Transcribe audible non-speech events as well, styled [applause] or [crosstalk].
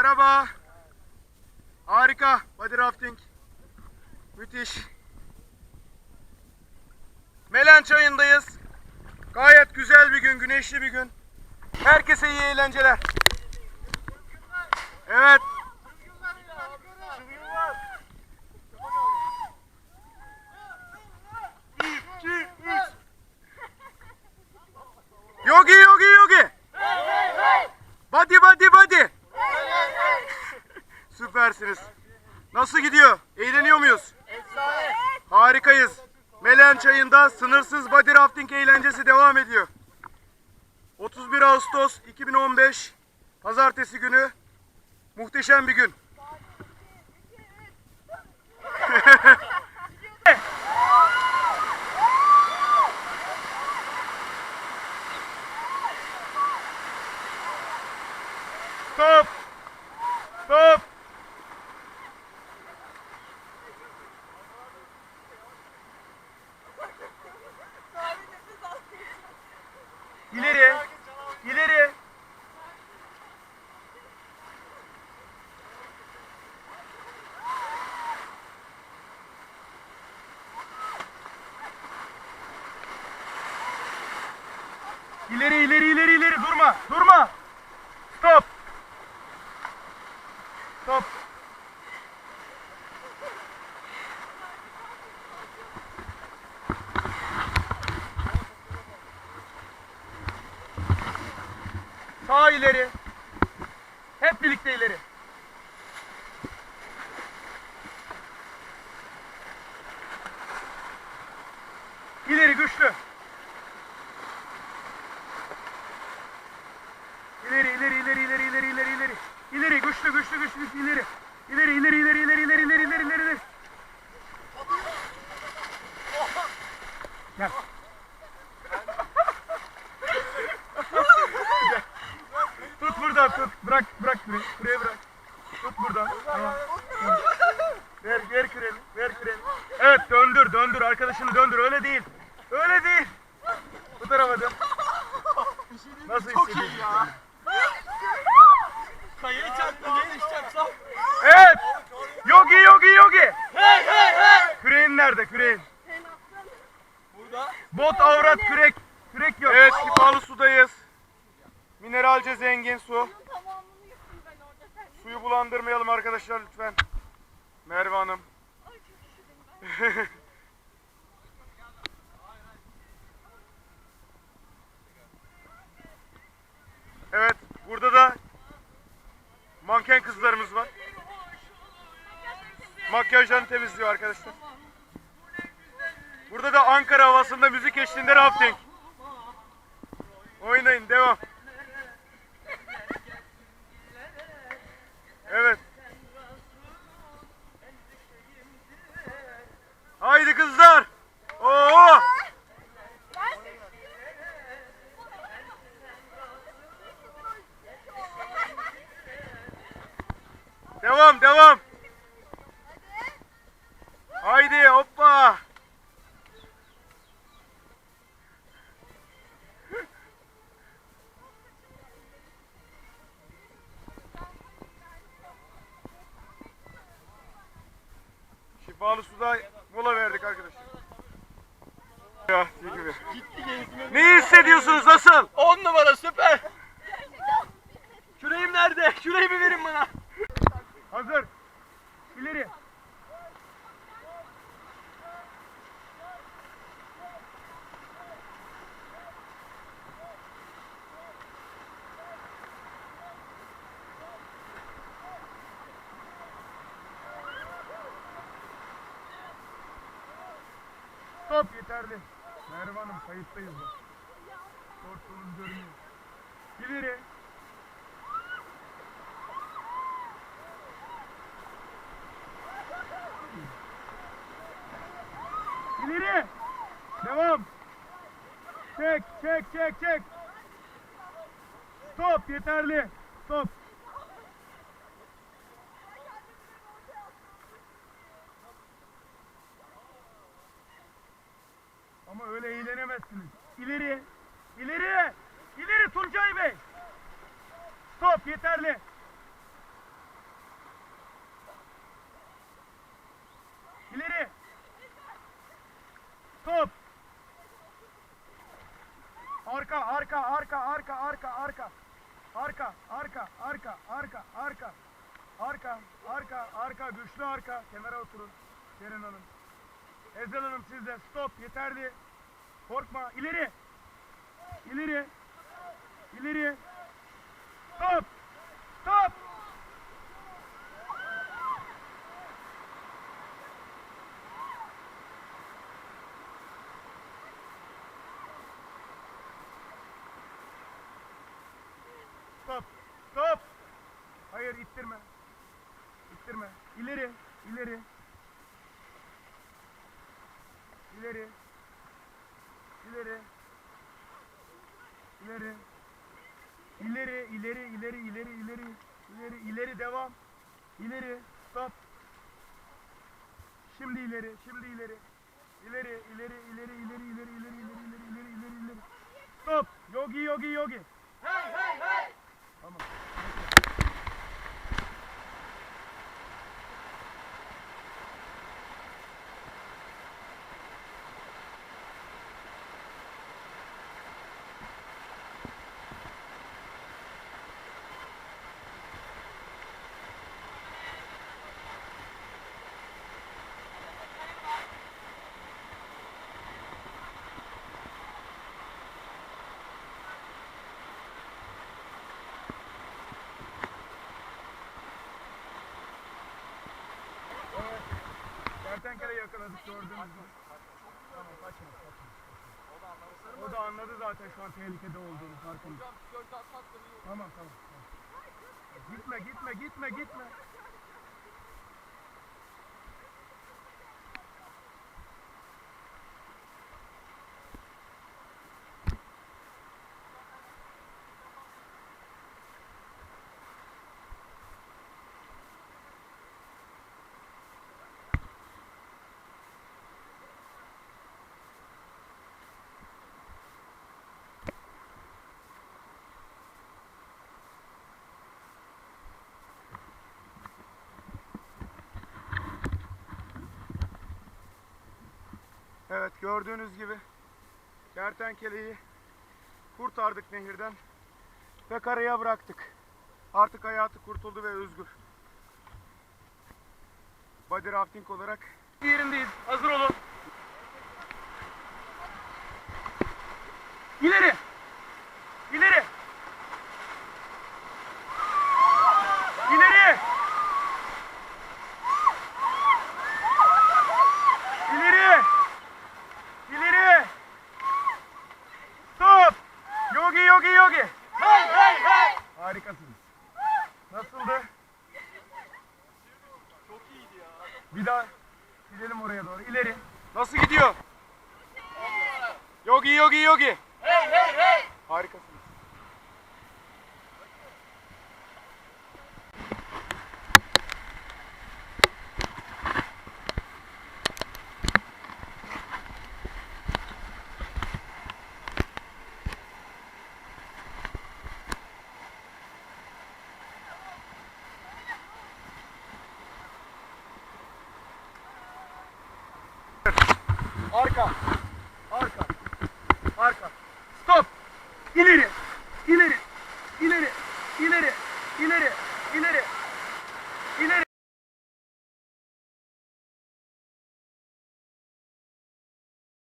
Merhaba. Harika. Body rafting. Müthiş. Melen çayındayız. Gayet güzel bir gün, güneşli bir gün. Herkese iyi eğlenceler. Evet. Yogi, yogi. Body, body, body. Süpersiniz. Nasıl gidiyor? Eğleniyor muyuz? Harikayız. Melen çayında sınırsız body rafting eğlencesi devam ediyor. 31 Ağustos 2015 Pazartesi günü muhteşem bir gün. [laughs] Stop! İleri! İleri! İleri ileri ileri ileri durma durma stop stop Sağ ileri. Hep birlikte ileri. güçlü güçlü güçlü güçlü ileri. İleri ileri ileri ileri ileri ileri ileri ileri. ileri. Gel. tut buradan tut. Bırak bırak küreyi. Küreye bırak. Tut buradan. Tamam. tamam. Ver ver küreni. Ver küreni. Evet döndür döndür arkadaşını döndür. Öyle değil. Öyle değil. Bu tarafa dön. Nasıl hissediyorsun? Çok iyi ya. Kayayı çarptı. Evet. Yogi yogi yogi. Hey hey hey! Küreğin nerede küreğin? Burada. Bot avrat kürek. Kürek yok. Evet şifalı sudayız. Mineralce zengin su. Tamamını yuttum ben orada sen. Suyu bulandırmayalım arkadaşlar lütfen. Merve Hanım. [laughs] Evet, burada da manken kızlarımız var. Makyajlarını temizliyor arkadaşlar. Burada da Ankara havasında müzik eşliğinde rafting. Oynayın, devam. Evet. Haydi kızlar. Şifalı suda mola verdik arkadaşlar. Ya, gibi. Ne hissediyorsunuz asıl? 10 numara süper. Küreğim nerede? Küreğimi verin bana. Hazır. İleri. Stop yeterli. Merve Hanım kayıttayız da. Korktuğunuz görünüyor. İleri. İleri. Devam. Çek, çek, çek, çek. Stop, yeterli. Stop. Ama öyle eğlenemezsiniz. İleri, ileri, ileri Tuncay Bey. Stop yeterli. İleri. Stop. Arka, arka, arka, arka, arka, arka. Arka, arka, arka, arka, arka. Arka, arka, arka, güçlü arka. Kenara oturun. Derin Hanım. Ezel Hanım siz de. Stop, yeterli. Korkma. İleri. İleri. İleri. Stop. Stop. Stop. Stop. Hayır ittirme. İttirme. İleri. İleri. İleri. İleri. İleri. İleri, ileri, ileri, ileri, ileri, ileri, ileri devam. İleri, stop. Şimdi ileri, şimdi ileri. İleri, ileri, ileri, ileri, ileri, ileri, ileri, ileri, ileri, ileri. Stop. Yogi, yogi, yogi. Hey hey hey. Tamam. Evet. Kertenkele yakaladık gördüğünüz gibi. Tamam kaçma kaçma. O da anladı zaten şu an tehlikede olduğunu farkında. Hocam. Tamam tamam. tamam. Gitme gitme gitme gitme. Evet gördüğünüz gibi kertenkeleyi kurtardık nehirden ve karaya bıraktık. Artık hayatı kurtuldu ve özgür. Body rafting olarak yerindeyiz. Hazır olun. İleri. İleri. İleri. İleri. Stop. Yogi yogi yogi. Hey hey hey. Harikasınız. Nasıldı? Çok iyiydi ya. Bir daha gidelim oraya doğru. İleri. Nasıl gidiyor? Yogi yogi yogi. Hey hey hey. Harikasınız. Arka. Arka. Arka. Stop. İleri. İleri. İleri. İleri. İleri. İleri. İleri.